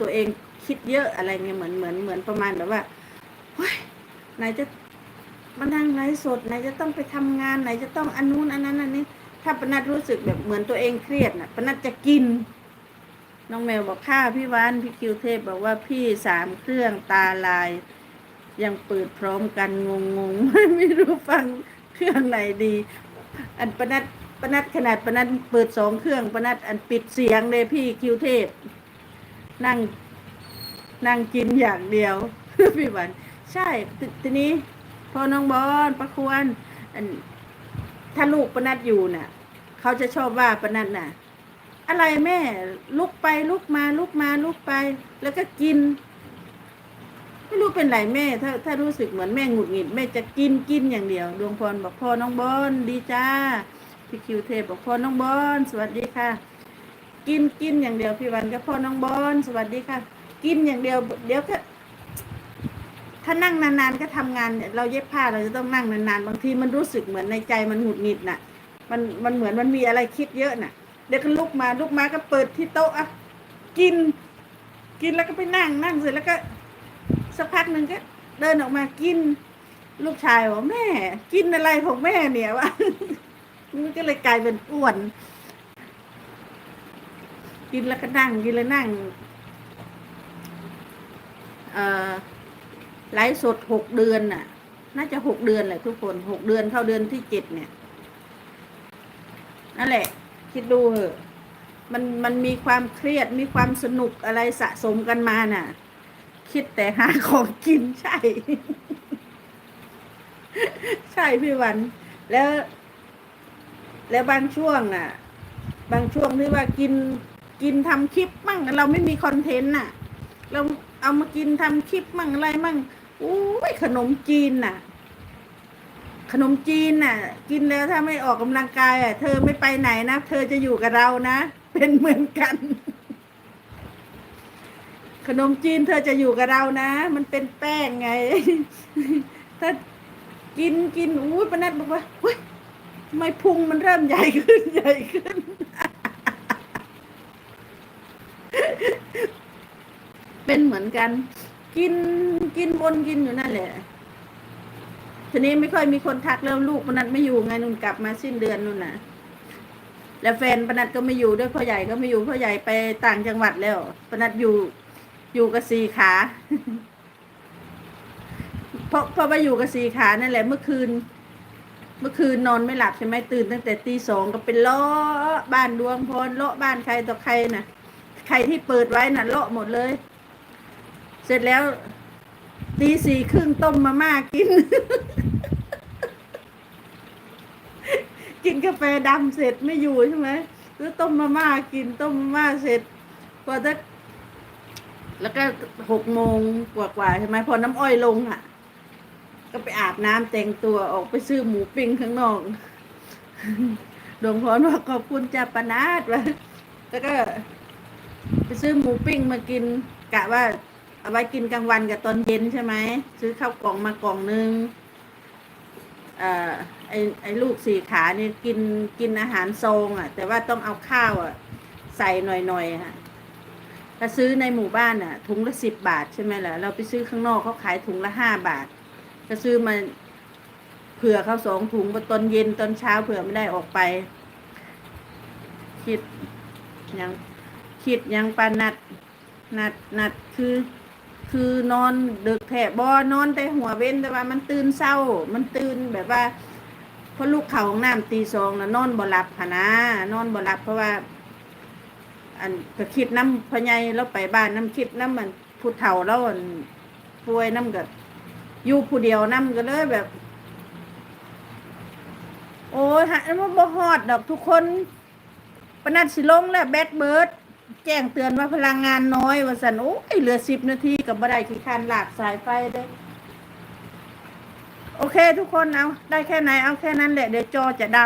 ตัวเองคิดเยอะอะไรเงี้ยเหมือนเหมือนเหมือนประมาณแบบว่าเฮ้ยไหนจะมานั่งไลฟ์สดไหนจะต้องไปทำงานไหนจะต้องอันนู้นอันนั้นอันนี้ ถ้าปนัดรู้สึกแบบเหมือนตัวเองเครียดน่ะปนัดจะกิน น้องแมวบอกข้าพี่วานพี่คิวเทพบอกว่าพี่สามเครื่องตาลาย ยังเปิดพร้อมกันงงงไม่รู้ฟังเครื่องไหนดี อันปนัดปนัดขนาดปนัดเปิดสองเครื่องปนัดอันปิดเสียงเลยพี่คิวเทพ นั่งนั่งกินอย่างเดียว พี่วัน ใช่ทีนี้ พอน้องบอลประควรถ้าลูกปนัดอยู่น่ะ เขาจะชอบว่าปนัดน่ะ อะไรแม่ ลุกไปลุกมาลุกมาลุกไป แล้วก็กิน ไม่รู้เป็นไรแม่ ถ้าถ้ารู้สึกเหมือนแม่หงุดหงิด แม่จะกินกินอย่างเดียว ดวงพรบอกพ่อน้องบอลดีจ้าพี่คิวเทพบอกพ่อน้องบอลสวัสดีค่ะ กินกินอย่างเดียวพี่วันก็พ่อน้องบอลสวัสดีค่ะ กินอย่างเดียว เดี๋ยวก็ถ้านั่งนานๆก็ทำงานเนี่ยเราเย็บผ้าเราจะต้องนั่งนานๆบางทีมันรู้สึกเหมือนในใจมันหงุดหงิดน่ะ มันมันเหมือนมันมีอะไรคิดเยอะน่ะ เดี๋ยวก็ลุกมาลุกมาก็เปิดที่โต๊ะอะกิน กินแล้วก็ไปนั่งนั่งเสร็จแล้วก็สักพักหนึ่งก็เดินออกมากิน ลูกชายบอกแม่ กินอะไรของแม่เนี่ยวะมันก็เลยกลายเป็นอ้วน กินแล้วก็นั่งกินแล้วนั่งไลฟ์สดหกเดือนน่ะ น่าจะหกเดือนแหละทุกคนหกเดือนเข้าเดือนที่เจ็ดเนี่ยนั่นแหละ คิดดูเหอะมันมันมีความเครียดมีความสนุกอะไรสะสมกันมาน่ะ คิดแต่หาของกินใช่ ใช่พี่วัน แล้ว แล้วบางช่วงน่ะ บางช่วงที่ว่ากิน กินทำคลิปมั่งเราไม่มีคอนเทนต์น่ะ เราเอามากินทำคลิปมั่งอะไรมั่งอุ้ยขนมจีนน่ะ ขนมจีนน่ะ กินแล้วถ้าไม่ออกกำลังกายอะ เธอไม่ไปไหนนะเธอจะอยู่กับเรานะ เป็นเหมือนกัน ขนมจีนเธอจะอยู่กับเรานะ มันเป็นแป้งไง ถ้ากินกินอุ้ยปนัดบอกว่าเฮ้ยทำไมพุงมันเริ่มใหญ่ขึ้นใหญ่ขึ้น เป็นเหมือนกัน กินกินวนกินอยู่นั่นแหละ ทีนี้ไม่ค่อยมีคนทักแล้วลูกปนัดไม่อยู่ไงนุ่นกลับมาสิ้นเดือนนู่นน่ะ แล้วแฟนปนัดก็ไม่อยู่ด้วยพ่อใหญ่ก็ไม่อยู่พ่อใหญ่ไปต่างจังหวัดแล้วปนัดอยู่อยู่กับสีขาเพราะเพราะว่าอยู่กับสีขานั่นแหละ เมื่อคืน เมื่อคืนนอนไม่หลับใช่ไหมตื่นตั้งแต่ตีสองก็เป็นเลาะบ้านดวงพรเลาะบ้านใครต่อใครน่ะ ใครที่เปิดไว้น่ะเลาะหมดเลย เสร็จแล้วตีสี่ครึ่งต้มมาม่ากิน กินกาแฟดำเสร็จไม่อยู่ใช่ไหมแล้วต้มมาม่ากินต้มมาม่าเสร็จพอจะแล้วก็หกโมงกว่าๆใช่ไหมพอน้ำอ้อยลงอะ ก็ไปอาบน้ำแต่งตัวออกไปซื้อหมูปิ้งข้างนอกดวงพรว่าขอบคุณจ้าปนาดวะแล้วก็ ไปซื้อหมูปิ้งมากินกะว่า เอาไว้กินกลางวันกับตอนเย็นใช่ไหมซื้อข้าวกล่องมากล่องนึงเอ่อไอไอลูกสี่ขาเนี่ยกินกินอาหารซองอะ แต่ว่าต้องเอาข้าวอะ ใส่หน่อยๆค่ะถ้าซื้อในหมู่บ้านอะ ถุงละสิบบาทใช่ไหมล่ะเราไปซื้อข้างนอกเขาขายถุงละห้าบาท ก็ซื้อมาเผื่อเขาสองถุงตอนเย็นตอนเช้าเผื่อไม่ได้ออกไป คิดยังคิดยังปานัดนัดนัดคือ คือนอนดึกแถบอนอนแต่หัวเว้นแต่ว่ามันตื่นเศร้า มันตื่นแบบว่าเพราะลูกเขาของน้ำตีสองนะนอนบ่หลับค่ะนะนอนบ่หลับเพราะว่า อันก็คิดน้ำพญายเราไปบ้านน้ำคิดน้ำมันผู้เฒ่าแล้วอันป่วยน้ำก็อยู่ผู้เดียวน้ำก็เลยแบบ โอ้ยหามันบ่ฮอดดอกทุกคนปนัดสิลงแล้วแบดเบิร์ด แจ้งเตือนว่าพลังงานน้อยว่าสันโอ้ยเหลือสิบนาทีกับบ่ได้ขี้คันหลากสายไฟได้โอเค ทุกคนเอาได้แค่ไหนเอาแค่นั้นแหละ เดี๋ยวจอจะด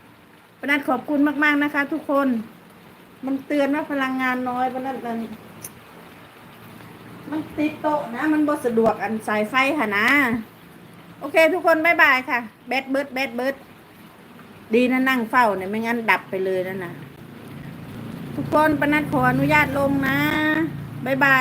ำปนัดขอบคุณมากๆนะคะ ทุกคน มันเตือนว่าพลังงานน้อยปนัดมันมันติดโต๊ะนะ มันบ่สะดวกอันสายไฟค่ะนะ โอเค ทุกคนบายบายค่ะแบดเบิร์ดแบดเบิร์ดดีนะนั่งเฝ้าเนี่ยไม่งั้นดับไปเลยนะนะ ทุกคนปนัดขออนุญาตลงนะ บ๊ายบาย